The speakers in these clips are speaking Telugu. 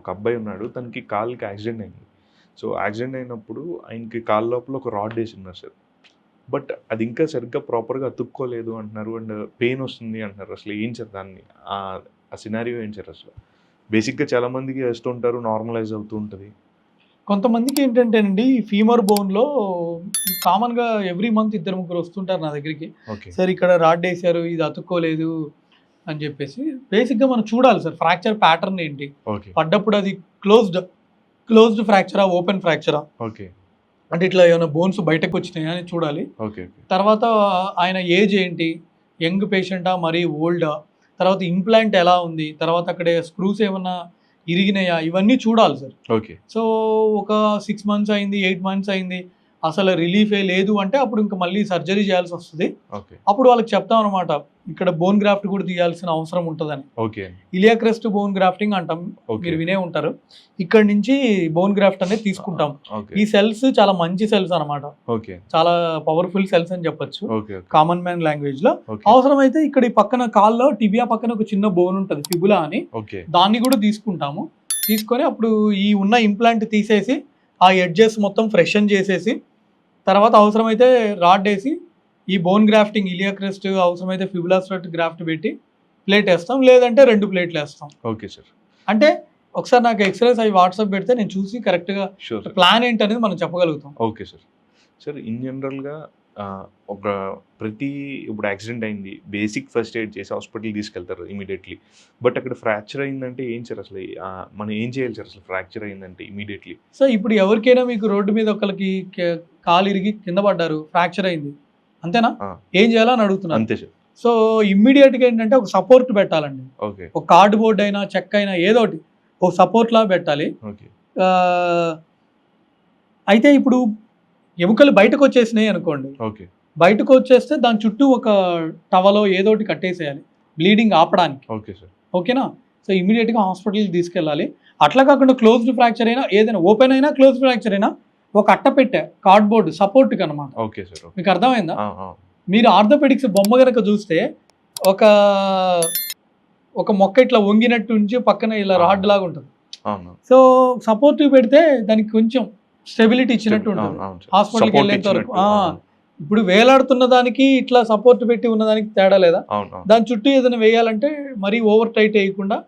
ఒక అబ్బాయి ఉన్నాడు తనకి కాలుకి యాక్సిడెంట్ అయింది. సో యాక్సిడెంట్ అయినప్పుడు ఆయనకి కాలు లోపల ఒక రాడ్ వేసి ఉన్నారు సార్. బట్ అది ఇంకా సరిగ్గా ప్రాపర్గా అతుక్కోలేదు అంటున్నారు అండ్ పెయిన్ వస్తుంది అంటున్నారు అసలు ఏం సార్ దాన్ని? ఆ- సినారియో ఏం సార్ అసలు? బేసిక్గా చాలా మందికి వేస్తుంటారు నార్మలైజ్ అవుతూ ఉంటుంది. కొంతమందికి ఏంటంటేనండి ఫీమర్ బోన్లో కామన్గా ఎవ్రీ మంత్ ఇద్దరు ముగ్గురు వస్తుంటారు నా దగ్గరికి. ఓకే. సార్ ఇక్కడ రాడ్ వేసారు ఇది అతుక్కోలేదు అని చెప్పేసి బేసిక్గా మనం చూడాలి సార్ ఫ్రాక్చర్ ప్యాటర్న్ ఏంటి? పడ్డప్పుడు అది క్లోజ్డ్ క్లోజ్డ్ ఫ్రాక్చరా ఓపెన్ ఫ్రాక్చరా ఓకే అంటే ఇట్లా ఏమైనా బోన్స్ బయటకు వచ్చినాయా అని చూడాలి. తర్వాత ఆయన ఏజ్ ఏంటి? యంగ్ పేషెంటా మరీ ఓల్డా తర్వాత ఇంప్లాంట్ ఎలా ఉంది? తర్వాత అక్కడ స్క్రూస్ ఏమన్నా ఇరిగినాయా? ఇవన్నీ చూడాలి సార్. ఓకే సో ఒక సిక్స్ మంత్స్ అయింది ఎయిట్ మంత్స్ అయింది. అసలు రిలీఫే లేదు అంటే అప్పుడు ఇంకా మళ్ళీ సర్జరీ చేయాల్సి వస్తుంది. అప్పుడు వాళ్ళకి చెప్తాం అనమాట ఇక్కడ బోన్ గ్రాఫ్ట్ కూడా తీయాల్సిన అవసరం ఉంటుందని. Okay. Iliac crest bone grafting అంటాం మీరు వినే ఉంటారు. ఇక్కడ నుంచి బోన్ గ్రాఫ్ట్ అనేది తీసుకుంటాం. ఈ సెల్స్ చాలా మంచి సెల్స్ అన్నమాట. ఓకే. చాలా పవర్ఫుల్ సెల్స్ అని చెప్పొచ్చు. కామన్ మ్యాన్ లాంగ్వేజ్లో. అవసరమైతే ఇక్కడ ఈ పక్కన కాల్లో టిబియా పక్కన ఒక చిన్న బోన్ ఉంటుంది ఫిబులా అని. ఓకే. దాన్ని కూడా తీసుకుంటాము. తీసుకొని అప్పుడు ఈ ఉన్న ఇంప్లాంట్ తీసేసి ఆ ఎడ్జెస్ మొత్తం ఫ్రెషన్ చేసేసి తర్వాత అవసరమైతే రాడ్ వేసి ఈ బోన్ గ్రాఫ్టింగ్ ఇలియా క్రెస్ట్ అవసరమైతే ఫిబులాస్ట్రట్ గ్రాఫ్ట్ పెట్టి ప్లేట్ వేస్తాం. లేదంటే రెండు ప్లేట్లు వేస్తాం. Okay sir. అంటే ఒకసారి నాకు ఎక్స్రేస్ అవి వాట్సాప్ పెడితే నేను చూసి కరెక్ట్గా ప్లాన్ ఏంటి అనేది మనం చెప్పగలుగుతాం. Okay sir. సార్ ఇన్ జనరల్గా ఒక ప్రతి ఇప్పుడు యాక్సిడెంట్ అయింది. బేసిక్ ఫస్ట్ ఎయిడ్ చేసి హాస్పిటల్ తీసుకెళ్తారు ఇమీడియట్లీ. బట్ అక్కడ ఫ్రాక్చర్ అయిందంటే ఏం సార్ అసలు? మనం ఏం చేయాలి సార్ అసలు ఫ్రాక్చర్ అయిందంటే ఇమీడియట్లీ? సో ఇప్పుడు ఎవరికైనా మీకు రోడ్డు మీద ఒకరికి కాలు ఇరిగి కింద పడ్డారు ఫ్రాక్చర్ అయింది. అంతేనా. ఏం చేయాలో అని అడుగుతున్నాను అంతే సార్. సో ఇమ్మీడియట్గా ఏంటంటే ఒక సపోర్ట్ పెట్టాలండి. ఓకే. ఒక కార్డ్ బోర్డ్ అయినా చెక్ అయినా ఏదో ఒకటి. ఒక సపోర్ట్ లా పెట్టాలి. అయితే ఇప్పుడు ఎముకలు బయటకు వచ్చేసినాయి అనుకోండి. ఓకే. బయటకు వచ్చేస్తే దాని చుట్టూ ఒక టవలో ఏదో ఒకటి కట్టేసేయాలి. బ్లీడింగ్ ఆపడానికి. Okay sir. ఓకేనా? సో ఇమీడియట్గా హాస్పిటల్కి తీసుకెళ్ళాలి. అట్లా కాకుండా క్లోజ్డ్ ఫ్రాక్చర్ అయినా ఏదైనా ఓపెన్ అయినా క్లోజ్ ఫ్రాక్చర్ అయినా ఒక అట్ట పెట్టే కార్డ్బోర్డ్ సపోర్ట్కి అనమాట ఓకే సార్ మీకు అర్థమైందా? మీరు ఆర్థోపెడిక్స్ బొమ్మ గనక చూస్తే ఒక ఒక మొక్క ఇట్లా వంగినట్టు ఉంచి పక్కన ఇలా రాడ్ లాగా ఉంటుంది. సో సపోర్టివ్ పెడితే దానికి కొంచెం స్టెబిలిటీ ఇచ్చినట్టు ఉంటుంది. సార్. హాస్పిటల్కి వెళ్ళేంత వరకు. ఇప్పుడు వేలాడుతున్న దానికి ఇట్లా సపోర్ట్ పెట్టి ఉన్నదానికి తేడా లేదా. దాని చుట్టూ ఏదైనా వేయాలంటే మరీ ఓవర్ టైట్ వేయకుండా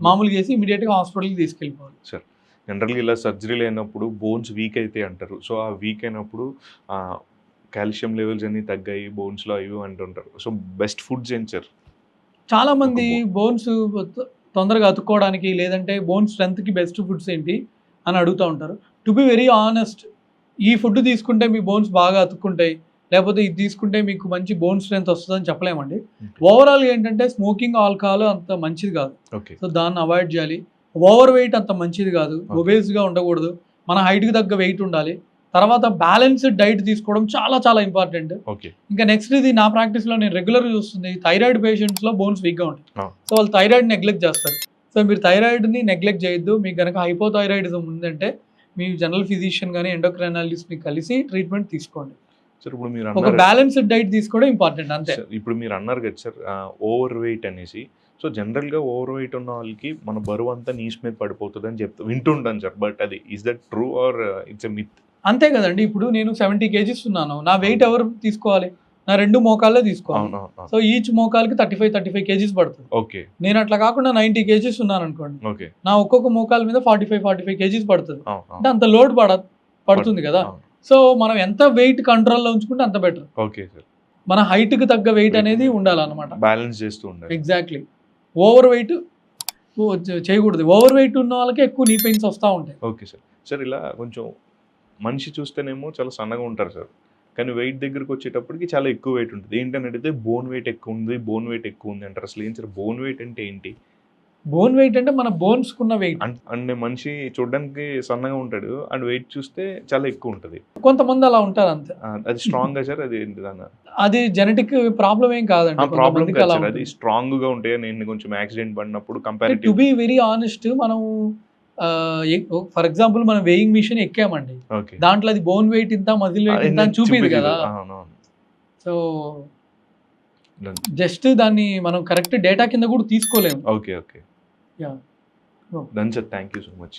మామూలుగా చేసి ఇమీడియట్గా హాస్పిటల్కి తీసుకెళ్ళిపోవాలి. జనరల్గా ఇలా సర్జరీలు అయినప్పుడు బోన్స్ వీక్ అయితే అంటారు. సో ఆ వీక్ అయినప్పుడు కాల్షియం లెవెల్స్ అన్ని తగ్గాయి బోన్స్లో అవి అంటుంటారు. సో బెస్ట్ ఫుడ్స్ ఏంటి సార్ చాలా మంది ఒక బోన్స్ తొందరగా అతుక్కోవడానికి లేదంటే బోన్ స్ట్రెంత్కి బెస్ట్ ఫుడ్స్ ఏంటి అని అడుగుతూ ఉంటారు. టు బి వెరీ ఆనెస్ట్ ఈ ఫుడ్ తీసుకుంటే మీ బోన్స్ బాగా అతుక్కుంటాయి. లేకపోతే ఇది తీసుకుంటే మీకు మంచి బోన్ స్ట్రెంత్ వస్తుందని చెప్పలేమండి. ఓవరాల్ ఏంటంటే స్మోకింగ్ ఆల్కహాల్ అంత మంచిది కాదు. సో దాన్ని అవాయిడ్ చేయాలి. ఓవర్ వెయిట్ అంత మంచిది కాదు. ఒబేస్గా ఉండకూడదు. మన హైట్కి తగ్గ వెయిట్ ఉండాలి. తర్వాత బ్యాలెన్స్డ్ డైట్ తీసుకోవడం చాలా చాలా ఇంపార్టెంట్ ఇంకా నెక్స్ట్ ఇది నా ప్రాక్టీస్లో నేను రెగ్యులర్ చూస్తుంది. థైరాయిడ్ పేషెంట్స్లో బోన్స్ వీక్గా ఉంటాయి. Ah. సో వాళ్ళు థైరాయిడ్ నెగ్లెక్ట్ చేస్తారు. సో మీరు థైరాయిడ్ని నెగ్లెక్ట్ చేయొద్దు. మీకు కనుక హైపోథైరాయిడిజం ఉందంటే మీ జనరల్ ఫిజిషియన్ కానీ ఎండోక్రైనాలజిస్ట్ని కలిసి ట్రీట్మెంట్ తీసుకోండి. సార్ ఇప్పుడు మీరు ఒక అన్నారు బ్యాలెన్స్డ్ డైట్ తీసుకోవడం ఇంపార్టెంట్ అంతే. సార్, ఇప్పుడు మీరు అన్నారు కదా సార్ ఓవర్ వెయిట్ అనేసి. సో జనరల్గా ఓవర్ వెయిట్ ఉన్న వాళ్ళకి మన బరువు అంతా నీస్ మీద పడిపోతుంది అని చెప్తా వింటుంటాను సార్ బట్ అది is that true or it's a myth అంతే కదండి ఇప్పుడు నేను సెవెంటీ కేజీస్ ఉన్నాను నా వెయిట్ ఎవరు తీసుకోవాలి? నా రెండు మోకాళ్ళే తీసుకోవాలి. So each మోకాలకి thirty five thirty five kgs పడుతుంది. ఓకే. నేను అట్లా కాకుండా నైంటీ కేజీస్ ఉన్నాను అనుకోండి ఓకే. నా ఒక్కొక్క మోకాల మీద forty five forty five kgs పడుతుంది. అంటే అంత లోడ్ పడ పడుతుంది కదా? సో మనం ఎంత వెయిట్ కంట్రోల్లో ఉంచుకుంటే అంత బెటర్. Okay sir. మన height కి తగ్గ వెయిట్ అనేది ఉండాలన్నమాట. బ్యాలెన్స్ చేస్తూ ఉండాలి. ఎగ్జాక్ట్లీ ఓవర్ వెయిట్ చేయకూడదు. ఓవర్ వెయిట్ ఉన్న వాళ్ళకి ఎక్కువ నీ పెయిన్స్ వస్తూ ఉంటాయి. Okay sir. సార్ ఇలా కొంచెం మనిషి చూస్తేనేమో చాలా సన్నగా ఉంటారు సార్. కానీ వెయిట్ దగ్గరికి వచ్చేటప్పటికి చాలా ఎక్కువ వెయిట్ ఉంటుంది. ఏంటని అడిగితే బోన్ వెయిట్ ఎక్కువ ఉంది బోన్ వెయిట్ ఎక్కువ ఉంది అంటారు అసలు. ఏం సార్? బోన్ వెయిట్ అంటే ఏంటి? బోన్ వెయిట్ అంటే మన బోన్స్ కున్న వెయిట్ అంటే మనిషి చూడడానికి సన్నగా ఉంటాడు అండ్ వెయిట్ చూస్తే చాలా ఎక్కువ ఉంటుంది. కొంతమంది అలా ఉంటారు అంతే. అది స్ట్రాంగ్గా సార్? అది అది జెనెటిక్ ప్రాబ్లం ఏం కాదండి. ప్రాబ్లం కాదు అది స్ట్రాంగ్గా ఉంటాయి. నేను కొంచెం యాక్సిడెంట్ పడినప్పుడు to comparative be very honest మనం ఫర్ ఎగ్జాంపుల్ మనం వెయింగ్ మిషన్ ఎక్కామండి. దాంట్లో అది బోన్ వెయిట్ ఇంత మజిల్ వెయిట్ ఇంత అని చూపింది కదా. సో జస్ట్ దాన్ని మనం కరెక్ట్ డేటా కింద కూడా తీసుకోలేము. Okay okay. Sir thank you so much